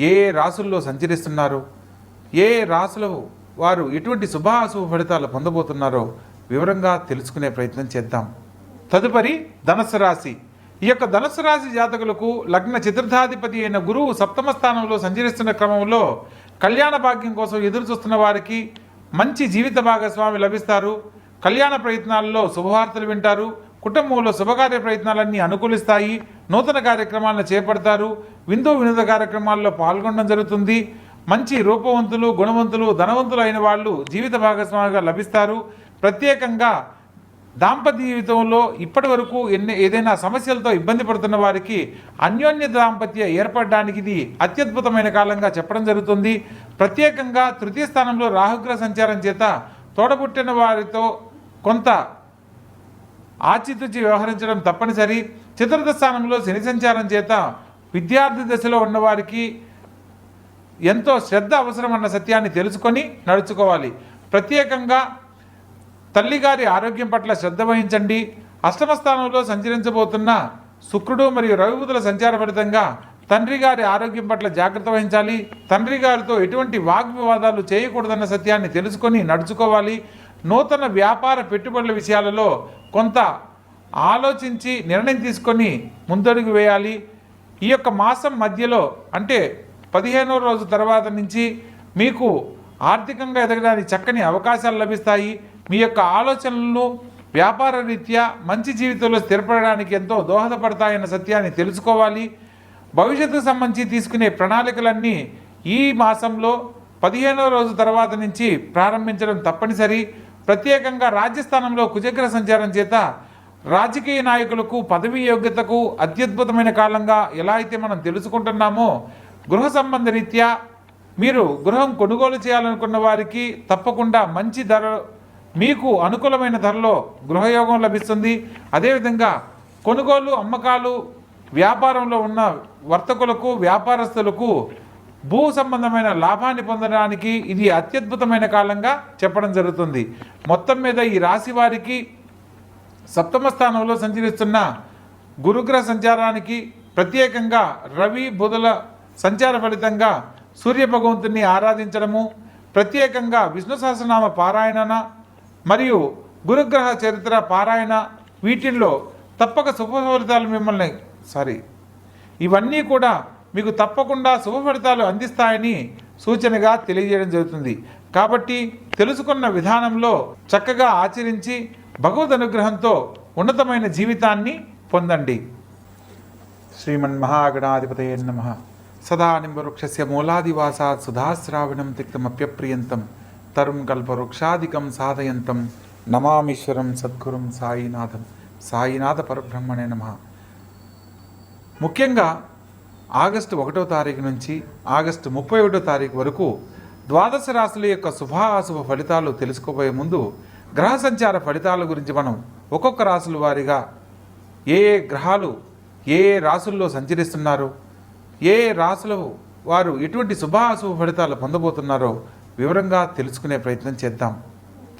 ఏ రాసుల్లో సంచరిస్తున్నారు? ఏ ఏ రాసుల వారు ఎటువంటి శుభాశుభ ఫలితాలు పొందబోతున్నారో వివరంగా తెలుసుకునే ప్రయత్నం చేద్దాం. తదుపరి ధనస్సు రాశి. ఈ యొక్క ధనుసు రాశి జాతకులకు లగ్న చతుర్థాధిపతి అయిన గురువు సప్తమ స్థానంలో సంచరిస్తున్న క్రమంలో కళ్యాణ భాగ్యం కోసం ఎదురు చూస్తున్న వారికి మంచి జీవిత భాగస్వామి లభిస్తారు. కళ్యాణ ప్రయత్నాల్లో శుభవార్తలు వింటారు. కుటుంబంలో శుభకార్య ప్రయత్నాలన్నీ అనుకూలిస్తాయి. నూతన కార్యక్రమాలను చేపడతారు. విందు వినోద కార్యక్రమాల్లో పాల్గొనడం జరుగుతుంది. మంచి రూపవంతులు గుణవంతులు ధనవంతులు అయిన వాళ్ళు జీవిత భాగస్వామిగా లభిస్తారు. ప్రత్యేకంగా దాంపత్య జీవితంలో ఇప్పటి వరకు ఎన్ని ఏదైనా సమస్యలతో ఇబ్బంది పడుతున్న వారికి అన్యోన్య దాంపత్య ఏర్పడడానికి ఇది అత్యద్భుతమైన కాలంగా చెప్పడం జరుగుతుంది. ప్రత్యేకంగా తృతీయ స్థానంలో రాహుగ్రహ సంచారం చేత తోడబుట్టిన వారితో కొంత ఆచితూచి వ్యవహరించడం తప్పనిసరి. చతుర్థ స్థానంలో శని సంచారం చేత విద్యార్థి దశలో ఉన్నవారికి ఎంతో శ్రద్ధ అవసరం అన్న సత్యాన్ని తెలుసుకొని నడుచుకోవాలి. ప్రత్యేకంగా తల్లిగారి ఆరోగ్యం పట్ల శ్రద్ధ వహించండి. అష్టమ స్థానంలో సంచరించబోతున్న శుక్రుడు మరియు రవిబుధుల సంచార ఫలితంగా తండ్రి గారి ఆరోగ్యం పట్ల జాగ్రత్త వహించాలి. తండ్రి గారితో ఎటువంటి వాగ్వివాదాలు చేయకూడదన్న సత్యాన్ని తెలుసుకొని నడుచుకోవాలి. నూతన వ్యాపార పెట్టుబడుల విషయాలలో కొంత ఆలోచించి నిర్ణయం తీసుకొని ముందడుగు వేయాలి. ఈ యొక్క మాసం మధ్యలో అంటే పదిహేనో రోజు తర్వాత నుంచి మీకు ఆర్థికంగా ఎదగడానికి చక్కని అవకాశాలు లభిస్తాయి. మీ యొక్క ఆలోచనలను వ్యాపార రీత్యా మంచి జీవితంలో స్థిరపడడానికి ఎంతో దోహదపడతాయన్న సత్యాన్ని తెలుసుకోవాలి. భవిష్యత్తుకు సంబంధించి తీసుకునే ప్రణాళికలన్నీ ఈ మాసంలో పదిహేనో రోజు తర్వాత నుంచి ప్రారంభించడం తప్పనిసరి. ప్రత్యేకంగా రాజ్యస్థానంలో కుజగ్ర సంచారం చేత రాజకీయ నాయకులకు పదవీ యోగ్యతకు అత్యద్భుతమైన కాలంగా ఎలా అయితే మనం తెలుసుకుంటున్నామో గృహ సంబంధ రీత్యా మీరు గృహం కొనుగోలు చేయాలనుకున్న వారికి తప్పకుండా మంచి ధర మీకు అనుకూలమైన ధరలో గృహయోగం లభిస్తుంది. అదేవిధంగా కొనుగోలు అమ్మకాలు వ్యాపారంలో ఉన్న వర్తకులకు వ్యాపారస్తులకు భూ సంబంధమైన లాభాన్ని పొందడానికి ఇది అత్యద్భుతమైన కాలంగా చెప్పడం జరుగుతుంది. మొత్తం మీద ఈ రాశి వారికి సప్తమ స్థానంలో సంచరిస్తున్న గురుగ్రహ సంచారానికి ప్రత్యేకంగా రవి బుధుల సంచార ఫలితంగా సూర్య భగవంతుని ఆరాధించడము ప్రత్యేకంగా విష్ణు సహస్రనామ పారాయణన మరియు గురుగ్రహ చరిత్ర పారాయణ వీటిల్లో తప్పక శుభ ఫలితాలు మిమ్మల్ని సారీ ఇవన్నీ కూడా మీకు తప్పకుండా శుభ ఫలితాలు అందిస్తాయని సూచనగా తెలియజేయడం జరుగుతుంది. కాబట్టి తెలుసుకున్న విధానంలో చక్కగా ఆచరించి భగవద్ అనుగ్రహంతో ఉన్నతమైన జీవితాన్ని పొందండి. శ్రీమన్ మహాగణాధిపతయ నమ. సదా నింబవృక్షస్య మూలాదివాసాత్ సుధాశ్రావణం తిక్తమప్యప్రియంతం తరుం కల్పవృక్షాదికం సాధయంతం నమామీశ్వరం సద్గురుం సాయినాథం. సాయినాథ పరబ్రహ్మణే నమ. ముఖ్యంగా ఆగస్టు ఒకటో తారీఖు నుంచి ఆగస్టు ముప్పై ఒకటో తారీఖు వరకు ద్వాదశ రాశుల యొక్క శుభాశుభ ఫలితాలు తెలుసుకోబోయే ముందు గ్రహ సంచార ఫలితాల గురించి మనం ఒక్కొక్క రాశుల వారిగా ఏ ఏ గ్రహాలు ఏ ఏ రాశుల్లో సంచరిస్తున్నారు ఏ ఏ వారు ఎటువంటి శుభాశుభ ఫలితాలు పొందబోతున్నారో వివరంగా తెలుసుకునే ప్రయత్నం చేద్దాం.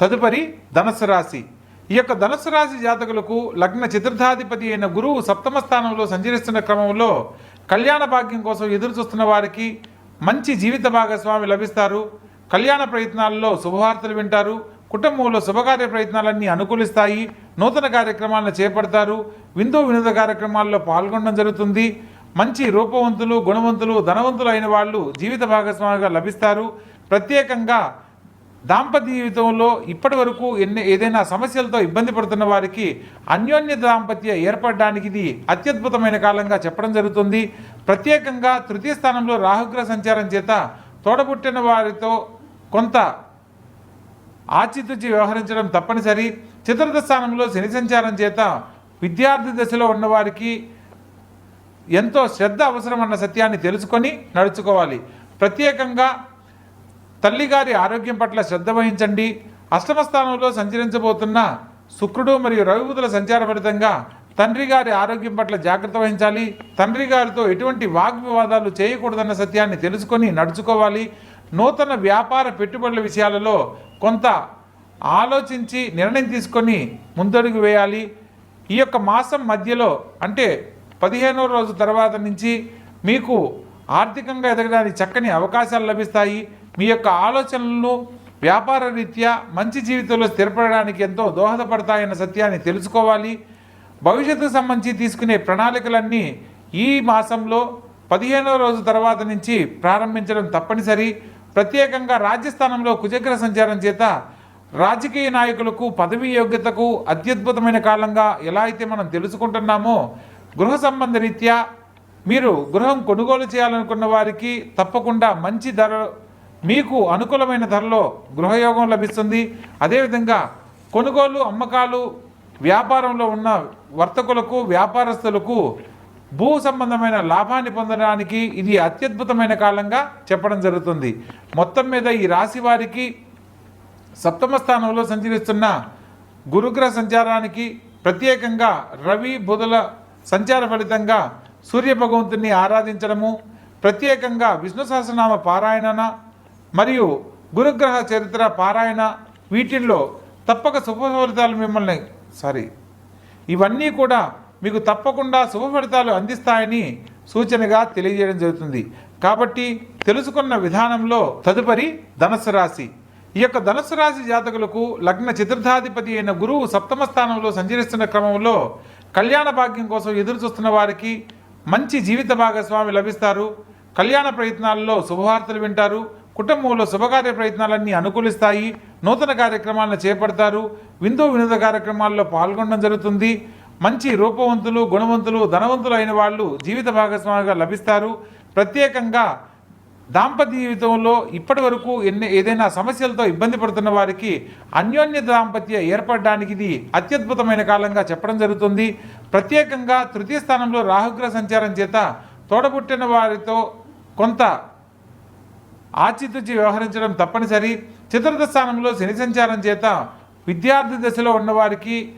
తదుపరి ధనస్సు రాశి. ఈ యొక్క ధనుసు రాశి జాతకులకు లగ్న చతుర్థాధిపతి అయిన గురువు సప్తమ స్థానంలో సంచరిస్తున్న క్రమంలో కళ్యాణ భాగ్యం కోసం ఎదురు చూస్తున్న వారికి మంచి జీవిత భాగస్వామి లభిస్తారు. కళ్యాణ ప్రయత్నాల్లో శుభవార్తలు వింటారు. కుటుంబంలో శుభకార్య ప్రయత్నాలన్నీ అనుకూలిస్తాయి. నూతన కార్యక్రమాలను చేపడతారు. విందు వినోద కార్యక్రమాల్లో పాల్గొనడం జరుగుతుంది. మంచి రూపవంతులు గుణవంతులు ధనవంతులు అయిన వాళ్ళు జీవిత భాగస్వామిగా లభిస్తారు. ప్రత్యేకంగా దాంపత్య జీవితంలో ఇప్పటి వరకు ఎన్ని ఏదైనా సమస్యలతో ఇబ్బంది పడుతున్న వారికి అన్యోన్య దాంపత్య ఏర్పడడానికి ఇది అత్యద్భుతమైన కాలంగా చెప్పడం జరుగుతుంది. ప్రత్యేకంగా తృతీయ స్థానంలో రాహుగ్రహ సంచారం చేత తోడబుట్టిన వారితో కొంత ఆచితూచి వ్యవహరించడం తప్పనిసరి. చతుర్థ స్థానంలో శని సంచారం చేత విద్యార్థి దశలో ఉన్నవారికి ఎంతో శ్రద్ధ అవసరం అన్న సత్యాన్ని తెలుసుకొని నడుచుకోవాలి. ప్రత్యేకంగా తల్లిగారి ఆరోగ్యం పట్ల శ్రద్ధ వహించండి. అష్టమ స్థానంలో సంచరించబోతున్న శుక్రుడు మరియు రవిబుధుల సంచార ఫలితంగా తండ్రి గారి ఆరోగ్యం పట్ల జాగ్రత్త వహించాలి. తండ్రి గారితో ఎటువంటి వాగ్వివాదాలు చేయకూడదన్న సత్యాన్ని తెలుసుకొని నడుచుకోవాలి. నూతన వ్యాపార పెట్టుబడుల విషయాలలో కొంత ఆలోచించి నిర్ణయం తీసుకొని ముందడుగు వేయాలి. ఈ యొక్క మాసం మధ్యలో అంటే పదిహేనో రోజు తర్వాత నుంచి మీకు ఆర్థికంగా ఎదగడానికి చక్కని అవకాశాలు లభిస్తాయి. మీ యొక్క ఆలోచనలను వ్యాపార రీత్యా మంచి జీవితంలో స్థిరపడడానికి ఎంతో దోహదపడతాయన్న సత్యాన్ని తెలుసుకోవాలి. భవిష్యత్తుకు సంబంధించి తీసుకునే ప్రణాళికలన్నీ ఈ మాసంలో పదిహేనవ రోజు తర్వాత నుంచి ప్రారంభించడం తప్పనిసరి. ప్రత్యేకంగా రాజ్యస్థానంలో కుజగ్ర సంచారం చేత రాజకీయ నాయకులకు పదవీ యోగ్యతకు అత్యద్భుతమైన కాలంగా ఎలా అయితే మనం తెలుసుకుంటున్నామో గృహ సంబంధ రీత్యా మీరు గృహం కొనుగోలు చేయాలనుకున్న వారికి తప్పకుండా మంచి ధర మీకు అనుకూలమైన ధరలో గృహయోగం లభిస్తుంది. అదేవిధంగా కొనుగోలు అమ్మకాలు వ్యాపారంలో ఉన్న వర్తకులకు వ్యాపారస్తులకు భూ సంబంధమైన లాభాన్ని పొందడానికి ఇది అత్యద్భుతమైన కాలంగా చెప్పడం జరుగుతుంది. మొత్తం మీద ఈ రాశి వారికి సప్తమ స్థానంలో సంచరిస్తున్న గురుగ్రహ సంచారానికి ప్రత్యేకంగా రవి బుధుల సంచార ఫలితంగా సూర్య భగవంతుని ఆరాధించడము ప్రత్యేకంగా విష్ణు సహస్రనామ పారాయణన మరియు గురుగ్రహ చరిత్ర పారాయణ వీటిల్లో తప్పక శుభ ఫలితాలు మిమ్మల్ని సారీ ఇవన్నీ కూడా మీకు తప్పకుండా శుభ ఫలితాలు అందిస్తాయని సూచనగా తెలియజేయడం జరుగుతుంది. కాబట్టి తెలుసుకున్న విధానంలో తదుపరి ధనస్సు రాశి. ఈ యొక్క ధనుసు రాశి జాతకులకు లగ్న చతుర్థాధిపతి అయిన గురువు సప్తమ స్థానంలో సంచరిస్తున్న క్రమంలో కళ్యాణ భాగ్యం కోసం ఎదురు చూస్తున్న వారికి మంచి జీవిత భాగస్వామి లభిస్తారు. కళ్యాణ ప్రయత్నాల్లో శుభవార్తలు వింటారు. కుటుంబంలో శుభకార్య ప్రయత్నాలన్నీ అనుకూలిస్తాయి నూతన కార్యక్రమాలను చేపడతారు విందు వినోద కార్యక్రమాల్లో పాల్గొనడం జరుగుతుంది. మంచి రూపవంతులు గుణవంతులు ధనవంతులు అయిన వాళ్ళు జీవిత భాగస్వామిగా లభిస్తారు. ప్రత్యేకంగా దాంపత్య జీవితంలో ఇప్పటి వరకు ఎన్ని ఏదైనా సమస్యలతో ఇబ్బంది పడుతున్న వారికి అన్యోన్య దాంపత్య ఏర్పడడానికి ఇది అత్యద్భుతమైన కాలంగా చెప్పడం జరుగుతుంది. ప్రత్యేకంగా తృతీయ స్థానంలో రాహుగ్రహ సంచారం చేత తోడబుట్టిన వారితో కొంత ఆచితూచి వ్యవహరించడం తప్పనిసరి. చతుర్థ స్థానంలో శని సంచారం చేత విద్యార్థి దశలో ఉన్నవారికి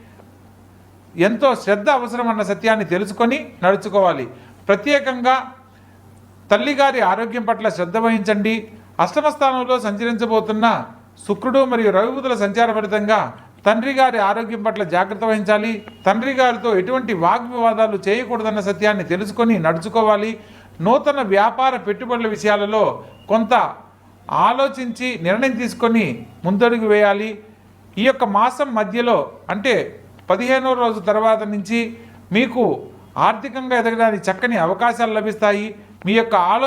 ఎంతో శ్రద్ధ అవసరం అన్న సత్యాన్ని తెలుసుకొని నడుచుకోవాలి. ప్రత్యేకంగా తల్లిగారి ఆరోగ్యం పట్ల శ్రద్ధ వహించండి. అష్టమ స్థానంలో సంచరించబోతున్న శుక్రుడు మరియు రవిబుధుల సంచార ఫలితంగా తండ్రి గారి ఆరోగ్యం పట్ల జాగ్రత్త వహించాలి. తండ్రి గారితో ఎటువంటి వాగ్వివాదాలు చేయకూడదన్న సత్యాన్ని తెలుసుకొని నడుచుకోవాలి. నూతన వ్యాపార పెట్టుబడుల విషయాలలో కొంత ఆలోచించి నిర్ణయం తీసుకొని ముందడుగు వేయాలి. ఈ యొక్క మాసం మధ్యలో అంటే పదిహేనో రోజు తర్వాత నుంచి మీకు ఆర్థికంగా ఎదగడానికి చక్కని అవకాశాలు లభిస్తాయి. మీ యొక్క ఆలో